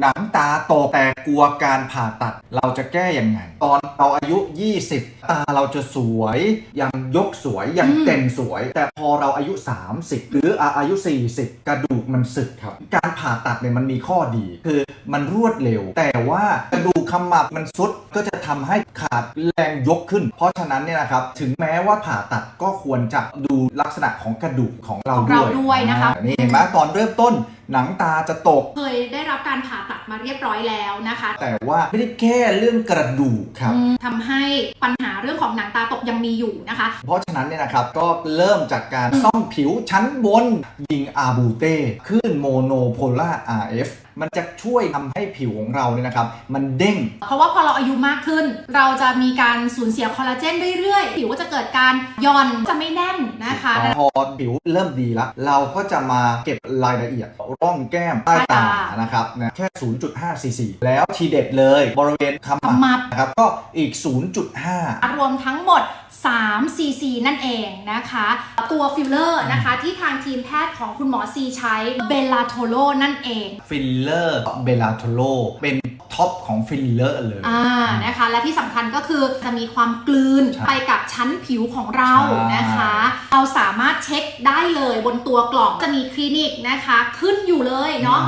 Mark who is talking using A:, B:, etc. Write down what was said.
A: หนังตาโตแต่กลัวการผ่าตัดเราจะแก้ยังไง ตอนเราอายุ 20 ตาเราจะสวย ยังยกสวย ยัง
B: อืม
A: เต่งสวย แต่พอเราอายุ 30 หรืออายุ 40 กระดูกมันสึกครับ การผ่าตัดเนี่ยมันมีข้อดี คือมันรวดเร็ว แต่ว่ากระดูกขมับมันซุดก็จะทำให้ขาดแรงยกขึ้น เพราะฉะนั้นเนี่ยนะครับถึงแม้ว่าผ่าตัดก็ควรจะดูลักษณะของกระดูกของเรา
B: ของ
A: ด้
B: เรา
A: วย
B: ด้วยนะคะ
A: อ่านี่เห็นไหมตอนเริ่มต้น หนังตาจะตก
B: เคยได้รับการผ่าตัดมาเรียบร้อยแล้วนะคะ
A: แต่ว่าไม่ได้แค่เรื่องกระดูกครับ
B: อืมทำให้ปัญหาเรื่องของหนังตาตกยังมีอยู่นะคะ
A: เพราะฉะนั้นเนี่ยนะครับก็เริ่มจากการซ่อมผิวชั้นบนยิงอาบูเต้ขึ้นโมโนโพล่า RF มันจะช่วยทำให้ผิวของเราเนี่ยนะครับ มันเด้ง
B: เพราะว่าพอเราอายุมากขึ้น เราจะมีการสูญเสียคอลลาเจนเรื่อยๆ ผิวก็จะเกิดการหย่อนจะไม่แน่นนะคะ
A: พอผิวเริ่มดีแล้ว เราก็จะมาเก็บรายละเอียดร่องแก้มใต้ตา
B: ใต้ตา
A: นะครับนะแค่ 0.5 cc แล้วทีเด็ดเลยบริเวณข
B: ขมั
A: มับบนะครับก็อีก 0.5
B: รวมทั้งหมด3 cc นั่นเองนะคะ ตัวฟิลเลอร์นะคะที่ทางทีมแพทย์ของคุณหมอซีใช้เบลาโทโลนั่นเอง
A: ฟิลเลอร์เบลาโทโลเป็นท็อปของฟิลเลอร์เลย
B: อ่า นะคะ และที่สำคัญก็คือจะมีความกลืน
A: ใช่
B: ไปกับชั้นผิวของเรา
A: ใช่
B: นะคะ เราสามารถเช็คได้เลยบนตัวกล่องจะมีคลินิกนะคะ ขึ้นอยู่เลยเนาะ